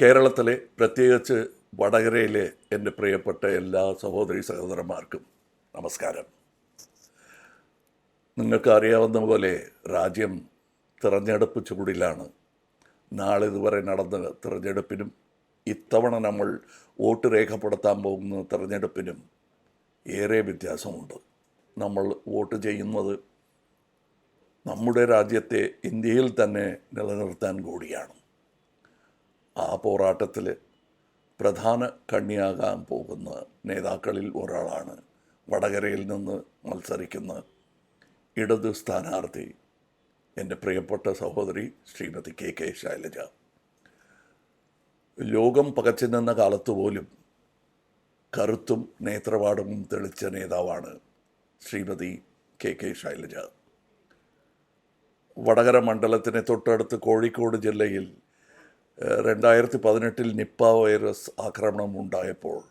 കേരളത്തിലെ പ്രത്യേകിച്ച് വടകരയിലെ എന്റെ പ്രിയപ്പെട്ട എല്ലാ സഹോദരി സഹോദരന്മാർക്കും നമസ്കാരം. നിങ്ങൾക്ക് അറിയാവുന്ന പോലെ രാജ്യം തിരഞ്ഞെടുപ്പ് ചൂടിലാണ് നാളെ ഇതുവരെ നടന്ന തിരഞ്ഞെടുപ്പിനും ഇത്തവണ നമ്മൾ വോട്ട് രേഖപ്പെടുത്താൻ പോകുന്ന തിരഞ്ഞെടുപ്പിനും ഏറെ വ്യത്യാസമുണ്ട്. നമ്മൾ വോട്ട് ചെയ്യുന്നത് നമ്മുടെ രാജ്യത്തെ ഇന്ത്യയിൽ തന്നെ നിലനിർത്താൻ കൂടിയാണ്. ആ പോരാട്ടത്തിൽ പ്രധാന കണ്ണിയാകാൻ പോകുന്ന നേതാക്കളിൽ ഒരാളാണ് വടകരയിൽ നിന്ന് മത്സരിക്കുന്ന ഇടത് സ്ഥാനാർത്ഥി എന്റെ പ്രിയപ്പെട്ട സഹോദരി ശ്രീമതി കെ കെ ശൈലജ. ലോകം പകച്ചു നിന്ന കാലത്ത് പോലും കറുത്തും നേത്രപാടവും തെളിച്ച നേതാവാണ് ശ്രീമതി കെ കെ ശൈലജ. വടകര മണ്ഡലത്തിന് തൊട്ടടുത്ത് കോഴിക്കോട് ജില്ലയിൽ രണ്ടായിരത്തി പതിനെട്ടിൽ നിപ്പ വൈറസ് ആക്രമണം ഉണ്ടായപ്പോൾ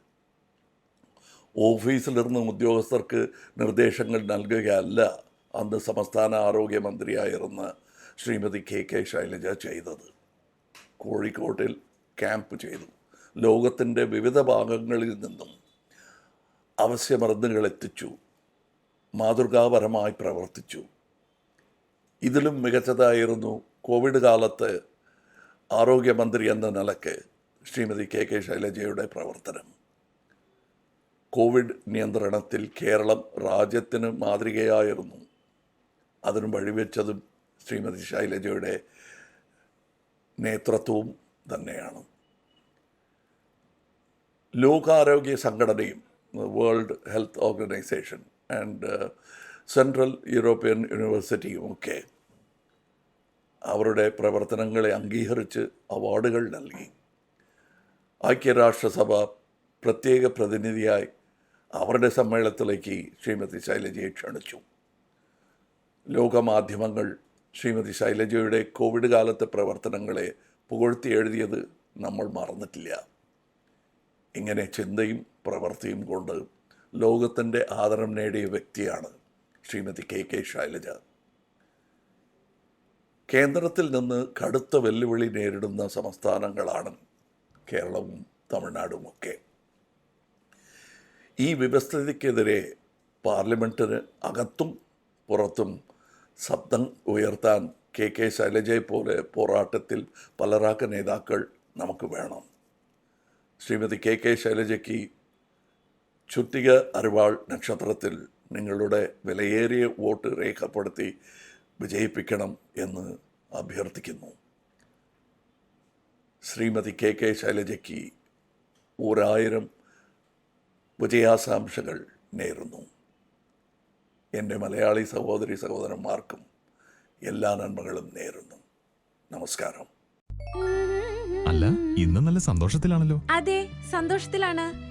ഓഫീസിലിരുന്ന് ഉദ്യോഗസ്ഥർക്ക് നിർദ്ദേശങ്ങൾ നൽകുകയല്ല അന്ന് സംസ്ഥാന ആരോഗ്യമന്ത്രിയായിരുന്ന ശ്രീമതി കെ കെ ശൈലജ ചെയ്തത്. കോഴിക്കോട്ടിൽ ക്യാമ്പ് ചെയ്തു. ലോകത്തിന്റെ വിവിധ ഭാഗങ്ങളിൽ നിന്നും അവശ്യമരുന്നുകൾ എത്തിച്ചു. മാതൃകാപരമായി പ്രവർത്തിച്ചു. ഇതിലും മികച്ചതായിരുന്നു കോവിഡ് കാലത്ത് ആരോഗ്യമന്ത്രി എന്ന നിലയ്ക്ക് ശ്രീമതി കെ കെ ശൈലജയുടെ പ്രവർത്തനം. കോവിഡ് നിയന്ത്രണത്തിൽ കേരളം രാജ്യത്തിന് മാതൃകയായിരുന്നു. അതിന് വഴിവെച്ചതും ശ്രീമതി ശൈലജയുടെ നേതൃത്വവും തന്നെയാണ്. ലോകാരോഗ്യ സംഘടനയും world health organisation and central European യൂണിവേഴ്സിറ്റിയും ഒക്കെ അവരുടെ പ്രവർത്തനങ്ങളെ അംഗീകരിച്ച് അവാർഡുകൾ നൽകി. ഐക്യരാഷ്ട്രസഭ പ്രത്യേക പ്രതിനിധിയായി അവരുടെ സമ്മേളനത്തിലേക്ക് ശ്രീമതി ശൈലജയെ ക്ഷണിച്ചു. ലോകമാധ്യമങ്ങൾ ശ്രീമതി ശൈലജയുടെ കോവിഡ് കാലത്തെ പ്രവർത്തനങ്ങളെ പുകഴ്ത്തി എഴുതിയത് നമ്മൾ മറന്നിട്ടില്ല. ഇങ്ങനെ ചിന്തയും പ്രവൃത്തിയും കൊണ്ട് ലോകത്തിന്റെ ആദരം നേടിയ വ്യക്തിയാണ് ശ്രീമതി കെ കെ ശൈലജ. കേന്ദ്രത്തിൽ നിന്ന് കടുത്ത വെല്ലുവിളി നേരിടുന്ന സംസ്ഥാനങ്ങളാണ് കേരളവും തമിഴ്നാടും ഒക്കെ. ഈ വ്യവസ്ഥിതിക്കെതിരെ പാർലമെന്റിന് അകത്തും പുറത്തും ശബ്ദം ഉയർത്താൻ കെ കെ ശൈലജയെ പോലെ പോരാട്ടത്തിൽ പലരാക്ക നേതാക്കൾ നമുക്ക് വേണം. ശ്രീമതി കെ കെ ശൈലജയ്ക്ക് ചുറ്റിക അരിവാൾ നക്ഷത്രത്തിൽ നിങ്ങളുടെ വിലയേറിയ വോട്ട് രേഖപ്പെടുത്തി വിജയിപ്പിക്കണം എന്ന് അഭ്യർത്ഥിക്കുന്നു. ശ്രീമതി കെ കെ ശൈലജയ്ക്ക് ഒരായിരം വിജയാശാംസകൾ നേരുന്നു. എന്റെ മലയാളി സഹോദരി സഹോദരന്മാർക്കും എല്ലാ നന്മകളും നേരുന്നു. നമസ്കാരം. അല്ല ഇന്ന് നല്ല സന്തോഷത്തിലാണല്ലോ. അതെ സന്തോഷത്തിലാണ്.